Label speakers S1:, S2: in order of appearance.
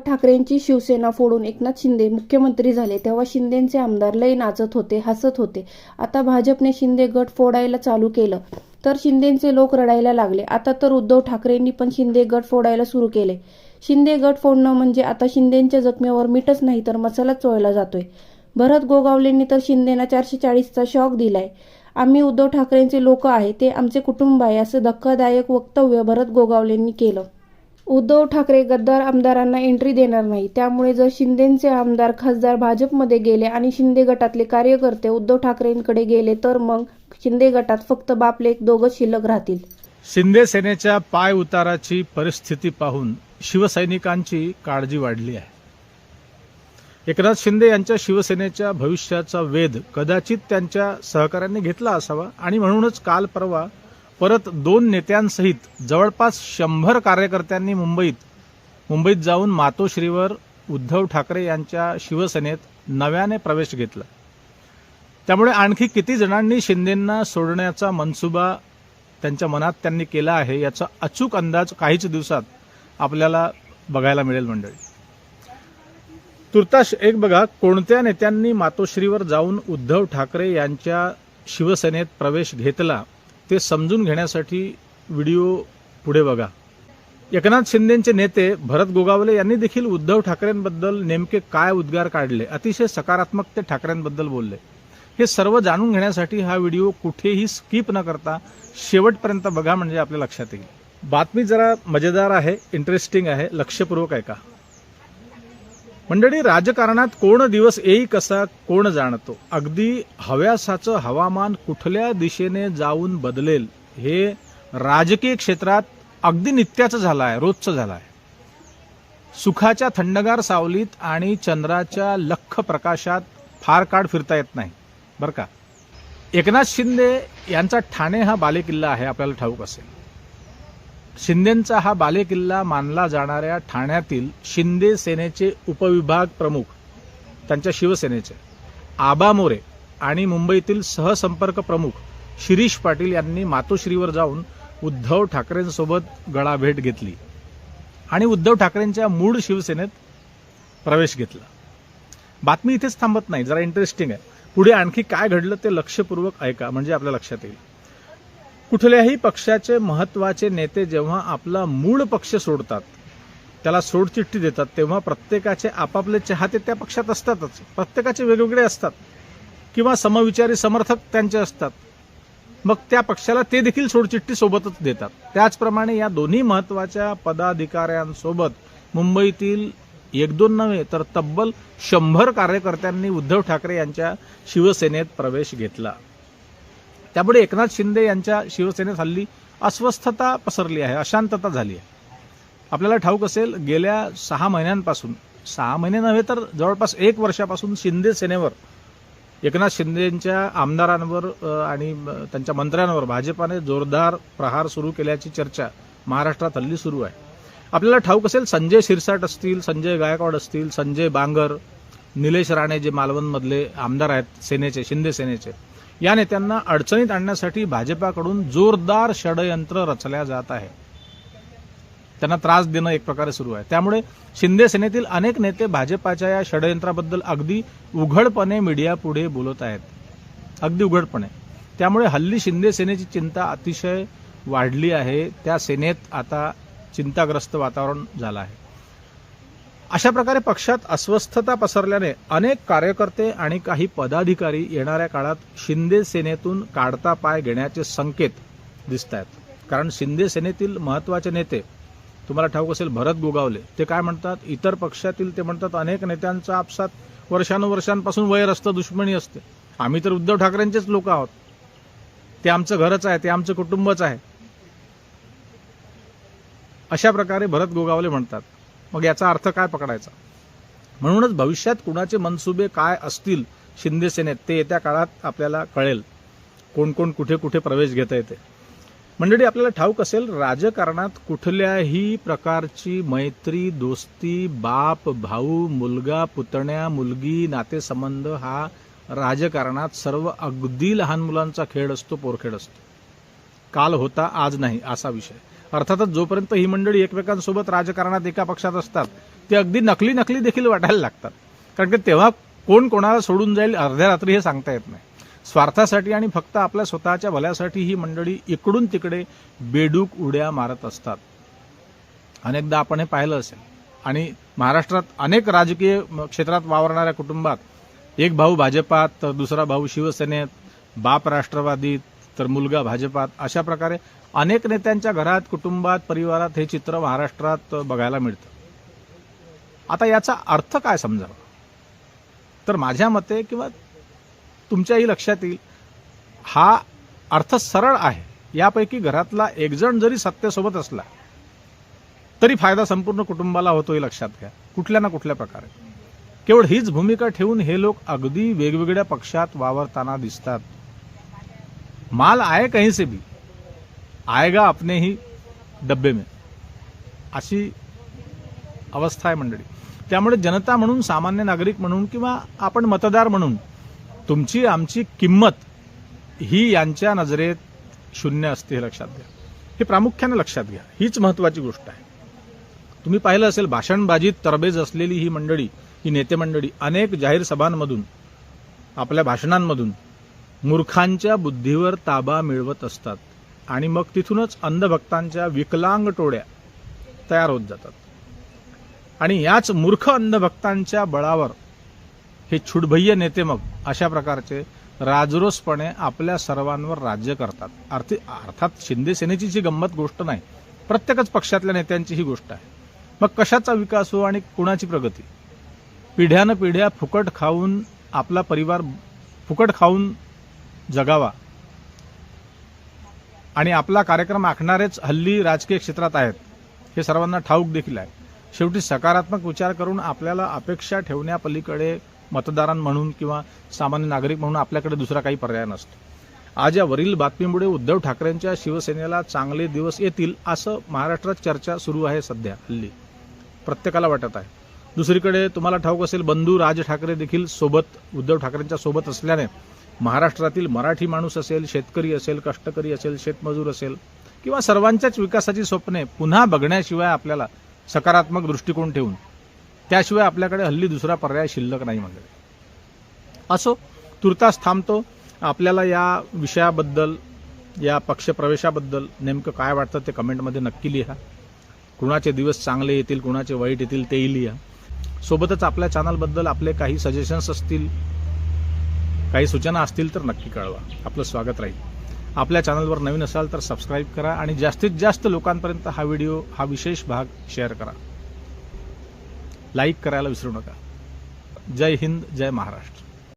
S1: ठाकरेंची शिवसेना फोडून एकनाथ शिंदे मुख्यमंत्री झाले. तेव्हा शिंदेचे आमदार लय नाचत होते हसत होते. आता भाजपने शिंदे गट फोडायला चालू केलं. तर शिंदेचे लोक रडायला लागले. आता तर उद्धव ठाकरेंनी पण शिंदे गट फोडायला सुरू केले. शिंदे गट फोडणं म्हणजे आता शिंदेच्या जखमेवर मीठच नाही तर मसालाच चोळला जातोय. भरत गोगावलेंनी तर शिंदेना चारशे चाळीसचा शॉक दिलाय. आम्ही उद्धव ठाकरेंचे लोक आहे ते आमचे कुटुंब आहे असं धक्कादायक वक्तव्य भरत गोगावलेंनी केलं. उद्धव ठाकरे गद्दार आमदारांना एंट्री देणार नाही. त्यामुळे जर शिंदेचे आमदार खासदार भाजपमध्ये गेले आणि शिंदे गटातले कार्यकर्ते उद्धव ठाकरेंकडे गेले तर मग शिंदे गटात फक्त बापले दोघंच शिल्लक राहतील.
S2: शिंदे सेनेच्या पाय उताराची परिस्थिती पाहून शिवसैनिकांची काळजी वाढली आहे. एकनाथ शिंदे यांच्या शिवसेनेच्या भविष्याचा वेध कदाचित त्यांच्या सहकाऱ्यांनी घेतला असावा आणि म्हणूनच काल परवा परत दोन नेत्यांसहित जवळपास शंभर कार्यकर्त्यांनी मुंबईत मुंबईत जाऊन मातोश्रीवर उद्धव ठाकरे यांच्या शिवसेनेत नव्याने प्रवेश घेतला. त्यामुळे आणखी किती जणांनी शिंदेंना सोडण्याचा मनसुबा त्यांच्या मनात त्यांनी केला आहे याचा अचूक अंदाज काहीच दिवसात आपल्याला बघायला मिळेल मंडळी. तुर्तास एक बघा कोणत्या नेत्यांनी मातोश्रीवर जाऊन उद्धव ठाकरे यांच्या शिवसेनेत प्रवेश घेतला? ते समजून घेण्यासाठी व्हिडिओ पुढे बघा. एकनाथ शिंदेचे नेते भरत गोगावले यांनी देखील उद्धव ठाकरेंबद्दल नेमके काय उद्गार काढले? अतिशय सकारात्मक ते ठाकरेंबद्दल बोलले. हे सर्व जाणून घेण्यासाठी हा व्हिडिओ कुठेही स्किप न करता शेवटपर्यंत बघा म्हणजे आपल्या लक्षात येईल. बातमी जरा मजेदार आहे इंटरेस्टिंग आहे लक्षपूर्वक ऐका. मंडळी राजकारणात कोण दिवस येई कसा कोण जाणतो? अगदी हव्यासाचं हवामान कुठल्या दिशेने जाऊन बदलेल हे राजकीय क्षेत्रात अगदी नित्याचं झालं आहे रोजचं झालं आहे सुखाच्या थंडगार सावलीत आणि चंद्राच्या लख प्रकाशात फार काळ फिरता येत नाही बरं का? एकनाथ शिंदे यांचा ठाणे हा बालेकिल्ला आहे आपल्याला ठाऊक असेल. शिंदेंचा हा बालेकिल्ला मानला जाणाऱ्या ठाण्यातील शिंदे सेनेचे उपविभाग प्रमुख त्यांच्या शिवसेनेचे आबा मोरे आणि मुंबईतील सहसंपर्क प्रमुख शिरीष पाटील यांनी मातोश्रीवर जाऊन उद्धव ठाकरेंसोबत गळाभेट घेतली आणि उद्धव ठाकरेंच्या मूळ शिवसेनेत प्रवेश घेतला. बातमी इथेच थांबत नाही जरा इंटरेस्टिंग आहे. पुढे आणखी काय घडलं ते लक्षपूर्वक ऐका म्हणजे आपल्या लक्षात येईल. कुठल्याही पक्षाचे महत्त्वाचे नेते जेव्हा आपला मूळ पक्ष सोडतात त्याला सोडचिठ्ठी देतात तेव्हा प्रत्येकाचे आपापले चाहते त्या पक्षात असतातच. प्रत्येकाचे वेगवेगळे असतात. किंवा समविचारी समर्थक त्यांचे असतात. मग त्या पक्षाला ते देखील सोडचिठ्ठी सोबतच देतात. त्याचप्रमाणे या दोन्ही महत्त्वाच्या पदाधिकाऱ्यांसोबत मुंबईतील एक दोन नव्हे तर तब्बल शंभर कार्यकर्त्यांनी उद्धव ठाकरे यांच्या शिवसेनेत प्रवेश घेतला. त्यामुळे एकनाथ शिंदे यांच्या शिवसेनेत हल्ली अस्वस्थता पसरली आहे अशांतता झाली आहे. आपल्याला ठाऊक असेल गेल्या सहा महिन्यांपासून सहा महिने नव्हे तर जवळपास एक वर्षापासून शिंदे सेनेवर एकनाथ शिंदेंच्या आमदारांवर आणि त्यांच्या मंत्र्यांवर भाजपाने जोरदार प्रहार सुरू केल्याची चर्चा महाराष्ट्रात हल्ली सुरू आहे. आपल्याला ठाऊक असेल संजय शिरसाट असतील संजय गायकवाड असतील संजय बांगर निलेश राणे जे मालवणमधले आमदार आहेत सेनेचे शिंदे सेनेचे या नेत्यांना अडचणीत आणण्यासाठी भाजपाकडून जोरदार षडयंत्र रचल्या जात आहे. त्यांना त्रास देणं एक प्रकारे सुरू आहे. त्यामुळे शिंदे सेनेतील अनेक नेते भाजपाच्या या षडयंत्राबद्दल अगदी उघडपणे मीडियापुढे बोलत आहेत. अगदी उघडपणे. त्यामुळे हल्ली शिंदे सेनेची चिंता अतिशय वाढली आहे. त्या सेनेत आता चिंताग्रस्त वातावरण झालं आहे. अशा प्रकारे पक्षात अस्वस्थता पसरल्याने अनेक कार्यकर्ते आणि काही पदाधिकारी येणाऱ्या काळात शिंदे सेनेतून काढता पाय घेण्याचे संकेत दिसत आहेत कारण शिंदे सेनेतील महत्त्वाचे नेते तुम्हाला ठाऊक असेल भरत गोगावले ते काय म्हणतात? इतर पक्षातील ते म्हणतात अनेक नेत्यांचा आपसात वर्षानुवर्षांपासून वैर असतं दुश्मनी असते. आम्ही तर उद्धव ठाकरेंचेच लोक आहोत. ते आमचं घरच आहे ते आमचं कुटुंबच आहे. अशा प्रकारे भरत गोगावले म्हणतात. मग याचा अर्थ काय पकडायचा? म्हणूनच भविष्यात कुणाचे मनसुबे काय असतील शिंदे सेनेत ते येत्या काळात आपल्याला कळेल. कोण कोण कुठे कुठे प्रवेश घेता येते. मंडळी आपल्याला ठाऊक असेल राजकारणात कुठल्याही प्रकारची मैत्री दोस्ती बाप भाऊ मुलगा पुतण्या मुलगी नातेसंबंध हा राजकारणात सर्व अगदी लहान मुलांचा खेळ असतो पोरखेड असतो. काल होता आज नाही असा विषय. अर्थातच जोपर्यंत ही मंडळी एकमेकांसोबत राजकारणात एका पक्षात असतात ते अगदी नकली नकली देखील वाटायला लागतात. कारण की तेव्हा कोण कोणाला सोडून जाईल अर्ध्या रात्री हे सांगता येत नाही. स्वार्थासाठी आणि फक्त आपल्या स्वतःच्या भल्यासाठी ही मंडळी इकडून तिकडे बेडूक उड्या मारत असतात. अनेकदा आपण हे पाहिलं असेल. आणि महाराष्ट्रात अनेक राजकीय क्षेत्रात वावरणाऱ्या कुटुंबात एक भाऊ भाजपात तर दुसरा भाऊ शिवसेनेत बाप राष्ट्रवादीत तर मुलगा भाजपात. अशा प्रकारे अनेक नेत्यांच्या घरात कुटुंबात परिवारात हे चित्र महाराष्ट्रात बघायला मिळतं. आता याचा अर्थ काय समजावा? तर माझ्या मते किंवा तुमच्याही लक्षात येईल हा अर्थ सरळ आहे. यापैकी घरातला एकजण जरी सत्तेसोबत असला तरी फायदा संपूर्ण कुटुंबाला होतो हे लक्षात घ्या. कुठल्या ना कुठल्या प्रकारे. केवळ हीच भूमिका ठेवून हे लोक अगदी वेगवेगळ्या पक्षात वावरताना दिसतात. माल आए कहीं से भी आएगा अपने ही डब्बे में। अशी अवस्था आहे मंडळी। त्यामुळे जनता म्हणून सामान्य नागरिक म्हणून किंवा आपण मतदार म्हणून तुमची आमची किंमत ही यांच्या नजरेत शून्य असते हे लक्षात घ्या. हे प्रामुख्याने लक्षात घ्या. हीच महत्वाची गोष्ट आहे. तुम्ही पाहिलं असेल भाषणबाजीत तरबेज असलेली ही मंडळी ही नेते मंडळी अनेक जाहीर सभांमधून आपल्या भाषणांमधून मूर्खांच्या बुद्धीवर ताबा मिळवत असतात आणि मग तिथूनच अंधभक्तांच्या विकलांग टोळ्या तयार होत जातात. आणि याच मूर्ख अंधभक्तांच्या बळावर हे छुडभय्य नेते मग अशा प्रकारचे राजरोसपणे आपल्या सर्वांवर राज्य करतात. अर्थी अर्थात शिंदे सेनेची जी गंमत गोष्ट नाही प्रत्येकच पक्षातल्या नेत्यांची ही गोष्ट आहे. मग कशाचा विकास हो आणि कुणाची प्रगती? पिढ्यानं पिढ्या फुकट खाऊन आपला परिवार फुकट खाऊन जगावा. आणि आपला कार्यक्रम आखणारेच हल्ली राजकीय क्षेत्रात आहेत. हे सर्वांना ठाऊक देखील आहे. शेवटी सकारात्मक विचार करून आपल्याला अपेक्षा ठेवण्यापलीकडे मतदारां म्हणून किंवा सामान्य नागरिक म्हणून आपल्याकडे दुसरा काही पर्याय नसतो. आज या वरील बातमीमुळे उद्धव ठाकरेंच्या शिवसेनेला चांगले दिवस येतील असं महाराष्ट्रात चर्चा सुरू आहे सध्या हल्ली. प्रत्येकाला वाटत आहे. दुसरीकडे तुम्हाला ठाऊक असेल बंधू राज ठाकरे देखील सोबत उद्धव ठाकरेंच्या सोबत असल्याने महाराष्ट्रातील मराठी माणूस असेल शेतकरी असेल कष्टकरी असेल शेतमजूर असेल किंवा सर्वांच्याच विकासाची स्वप्ने पुन्हा बघण्याशिवाय आपल्याला सकारात्मक दृष्टिकोन ठेवून त्याशिवाय आपल्याकडे हल्ली दुसरा पर्याय शिल्लक नाही म्हणजे असो तुर्तास थांबतो. आपल्याला या विषयाबद्दल या पक्षप्रवेशाबद्दल नेमकं काय वाटतं ते कमेंटमध्ये नक्की लिहा. कुणाचे दिवस चांगले येतील कुणाचे वाईट येतील तेही लिहा. सोबतच आपल्या चॅनलबद्दल आपले काही सजेशन्स असतील काही सूचना असतील तर नक्की कळवा. आपलं स्वागत राहील. आपल्या चॅनलवर नवीन असाल तर सबस्क्राईब करा आणि जास्तीत जास्त लोकांपर्यंत हा व्हिडिओ हा विशेष भाग शेअर करा. लाईक करायला विसरू नका. जय हिंद जय महाराष्ट्र.